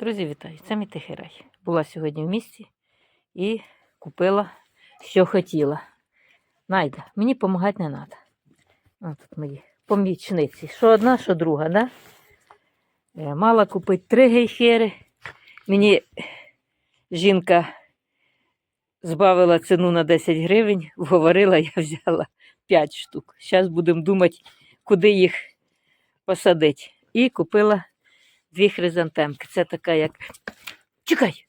Друзі, вітаю! Це мій тихий рай. Була сьогодні в місті і купила, що хотіла. Найда, мені допомагати не треба. Тут мої помічниці. Що одна, що друга, да? Е, Мала купити три гейхери. Мені жінка збавила ціну на 10 гривень, вговорила, я взяла 5 штук. Зараз будемо думати, куди їх посадити. І купила дві хризантемки. Це така, як. Чекай!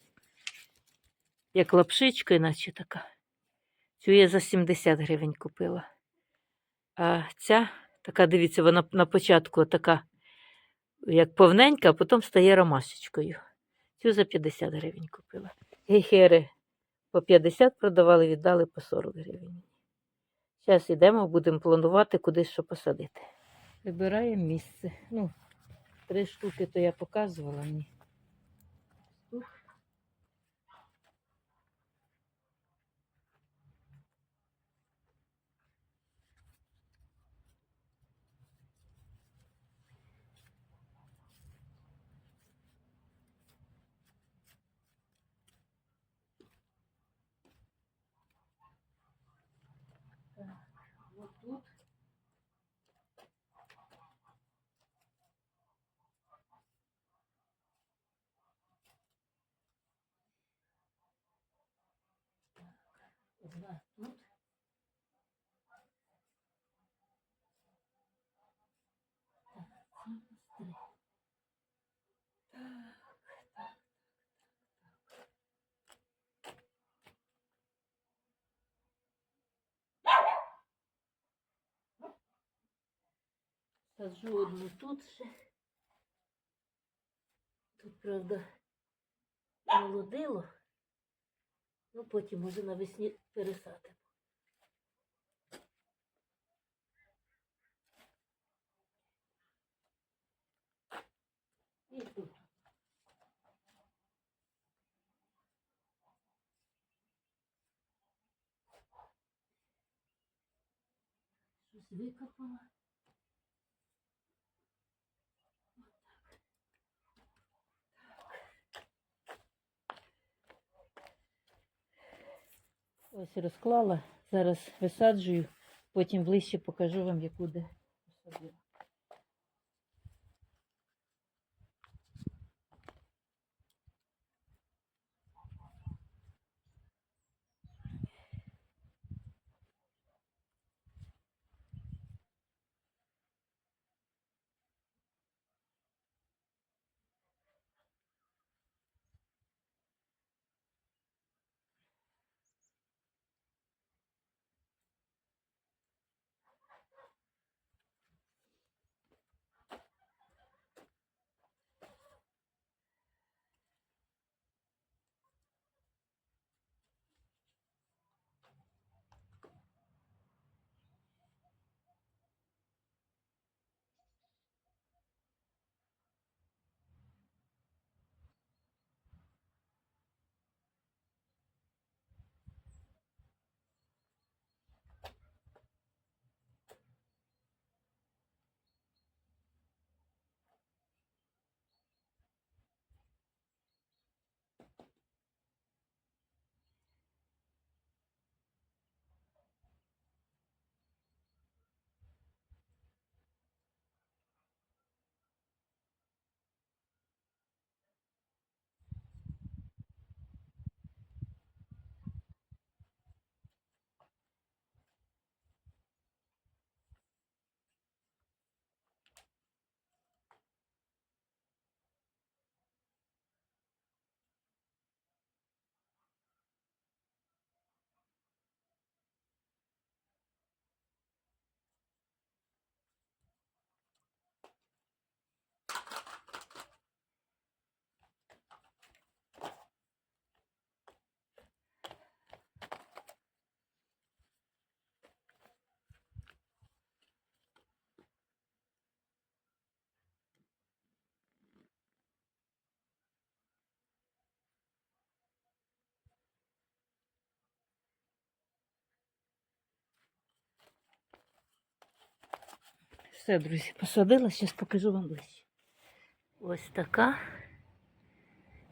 Як лапшичка, іначе така. Цю я за 70 гривень купила. А ця, така, дивіться, вона на початку така, як повненька, а потім стає ромашечкою. Цю за 50 гривень купила. Гейхери по 50 продавали, віддали по 40 гривень. Зараз йдемо, будемо планувати, куди що посадити. Вибираємо місце. Ну, Три штуки то я показувала мені. Тут. Так, вот тут. Одна тут. Так, це у нас три. Так, так, так, так. Саджу одну тут ще. Тут, правда, молодило. Ну, потім може навесні пересадимо. І тут. Щось викопала. Ось розклала. Зараз висаджую, потім ближче покажу вам, яку де Все, друзі, посадила, зараз покажу вам ближче. Ось така.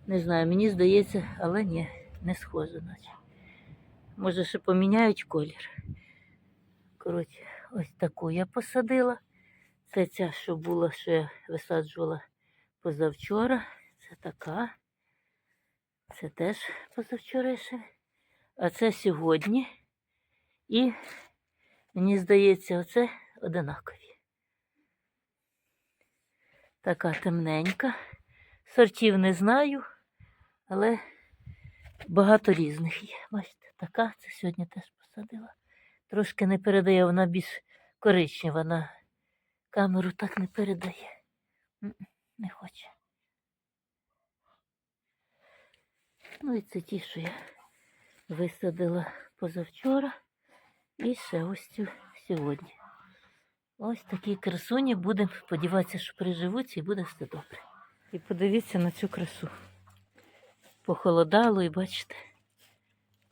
Не знаю, мені здається, але ні, не схоже, наче. Може, ще поміняють колір. Коротше, ось таку я посадила. Це ця, що була, що я висаджувала позавчора. Це така. Це теж позавчора ще. А це сьогодні. І мені здається, оце одинакові. Така темненька. Сортів не знаю, але багато різних є. Бачите, така це сьогодні теж посадила. Трошки не передає, вона більш коричнева на камеру так не передає. Не хоче. Ну і це ті, що я висадила позавчора. І ще ось сьогодні. Ось такі красуні. Будемо сподіватися, що приживуться і буде все добре. І подивіться на цю красу. Похолодало і бачите.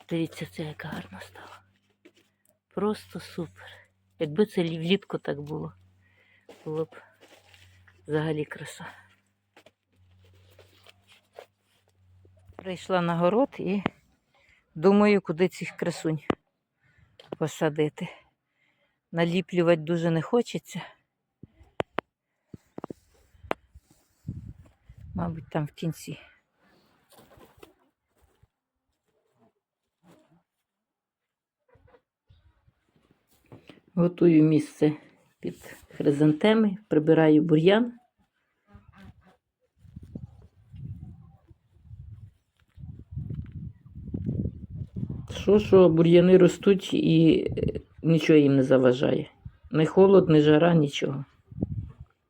Дивіться, це яка гарна стала. Просто супер. Якби це влітку так було, було б взагалі краса. Прийшла на город і думаю, куди цих красунь посадити. Наліплювати дуже не хочеться. Мабуть, там в кінці. Готую місце під хризантеми, прибираю бур'ян. Що, що бур'яни ростуть і нічого їм не заважає. Не холод, не жара, нічого.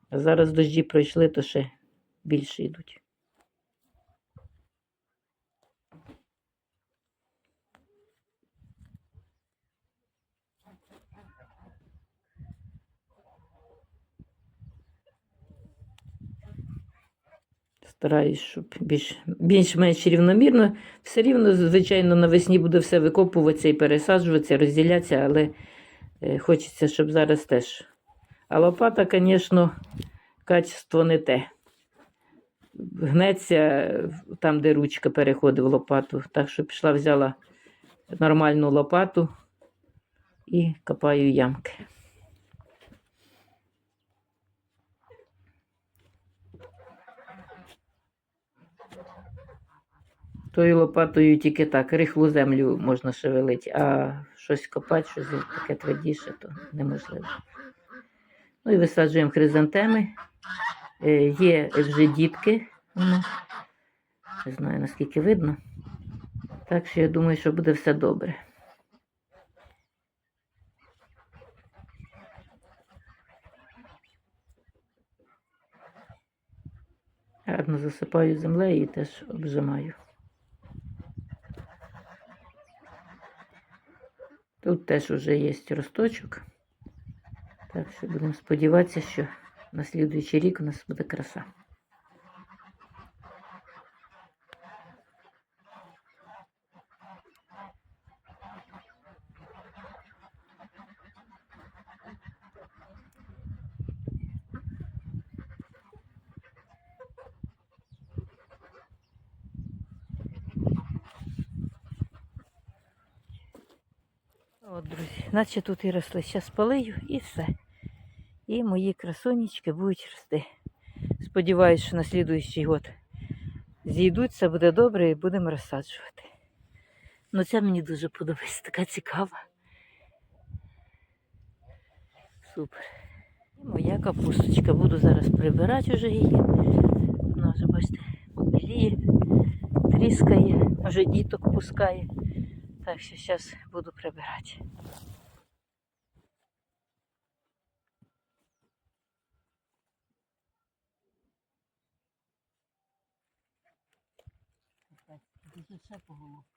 А зараз дожді пройшли, то ще більше йдуть. Стараюсь, щоб більш, більш-менш рівномірно. Все рівно, звичайно, навесні буде все викопуватися і пересаджуватися, розділятися, але е, хочеться, щоб зараз теж. А лопата, звісно, качество не те. Гнеться там, де ручка переходить в лопату. Так що пішла, взяла нормальну лопату і копаю ямки. Тою лопатою тільки так, рихлу землю можна шевелити, а щось копати, щось таке твердіше, то неможливо. Ну і висаджуємо хризантеми. Е, Є вже дітки, не знаю наскільки видно. Так що я думаю, що буде все добре. Гарно засипаю землею і теж обжимаю. Тут теж вже є росточок. Так що будемо сподіватися, що на слідуючий рік у нас буде краса. От, друзі, наче тут і росли. Зараз полию і все. І мої красунечки будуть рости. Сподіваюсь, що на слідуючий год все буде добре і будемо розсаджувати. Ну, ця мені дуже подобається, така цікава. Супер. І моя капусточка. Буду зараз прибирати вже її. Вона вже, бачите, біліє, тріскає, вже діток пускає. Так що зараз буду прибирати. Дуже все поголовно.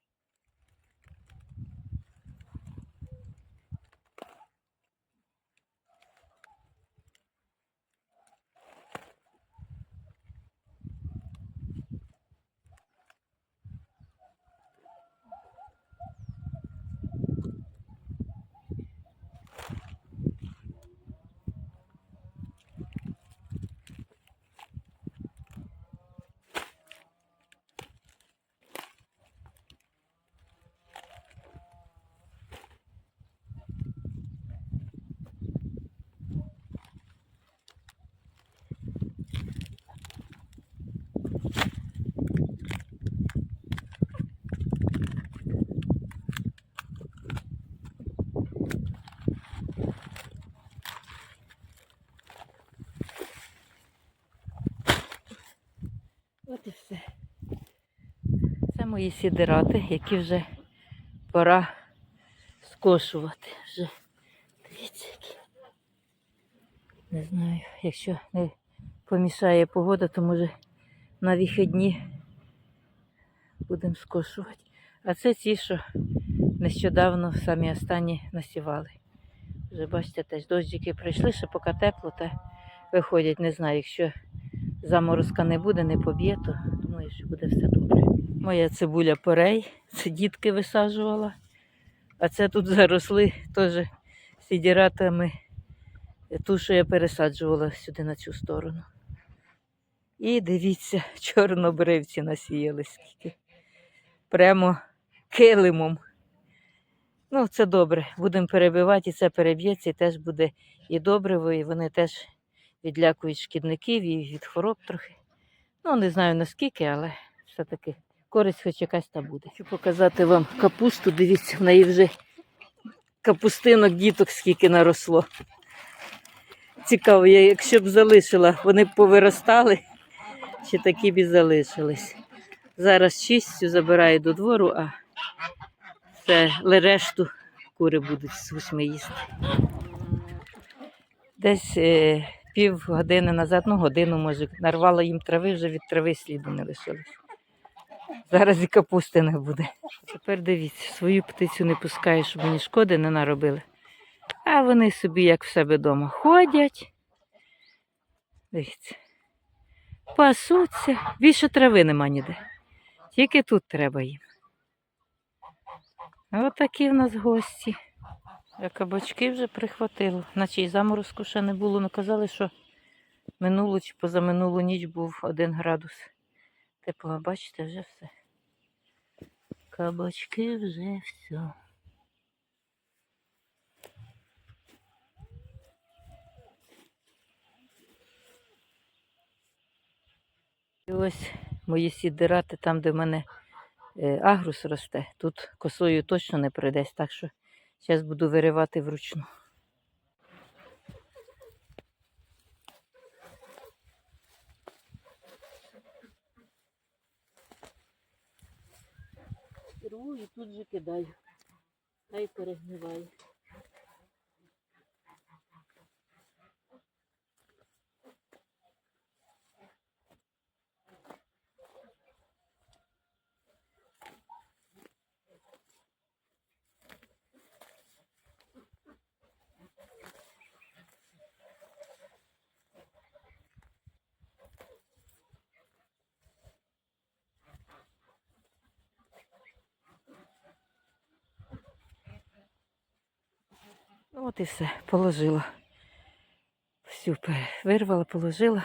Мої сідирати, які вже пора скошувати. Вже дивіться, які. Не знаю, якщо не помішає погода, то може на вихідні будемо скошувати. А це ті, що нещодавно самі останні насівали. Вже бачите, теж дощики прийшли, ще поки тепло, та виходять. Не знаю, якщо заморозка не буде, не поб'є, то думаю, що буде все добре. Моя цибуля порей, це дітки висаджувала. А це тут заросли теж сідіратами, ту, що я пересаджувала сюди на цю сторону. І дивіться, чорнобривці насіяли скільки. Прямо килимом. Ну, це добре. Будемо перебивати, і це переб'ється, і теж буде і добриво, і вони теж відлякують шкідників і від хвороб трохи. Ну, не знаю наскільки, але все-таки користь хоч якась та буде. Хочу показати вам капусту. Дивіться, в неї вже капустинок діток скільки наросло. Цікаво, я якщо б залишила, вони б повиростали, чи такі б і залишились. Зараз чистю забираю до двору, а це решту кури будуть з восьми їсти. Десь е, пів години назад, ну годину, може, нарвала їм трави, вже від трави сліду не лишилось. Зараз і капусти не буде. Тепер дивіться, свою птицю не пускаю, щоб мені шкоди не наробили. А вони собі, як в себе вдома, ходять. Дивіться. Пасуться. Більше трави нема ніде. Тільки тут треба їм. Отакі в нас гості. А кабачки вже прихватило. Наче й заморозку ще не було. Ну казали, що минулу чи позаминулу ніч був один градус. Тепло, бачите, вже все. Кабачки вже все. І ось мої сідирати, там, де в мене е, агрус росте, тут косою точно не прийдесь, так що зараз буду виривати вручну. Рву і тут же кидаю. Хай перегниває. От і все, положила. Всю вирвала, положила.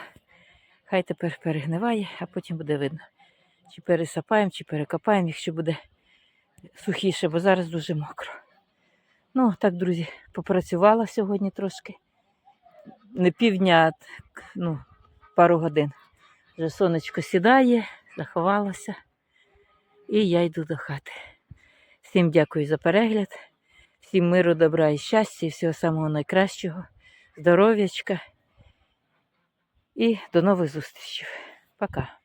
Хай тепер перегниває, а потім буде видно. Чи пересапаємо, чи перекопаємо, якщо буде сухіше, бо зараз дуже мокро. Ну, так, друзі, попрацювала сьогодні трошки. Не півдня, а ну, пару годин. Вже сонечко сідає, заховалося. І я йду до хати. Всім дякую за перегляд. Всім миру, добра і щастя, і всього самого найкращого, здоров'ячка. І до нових зустрічей. Пока.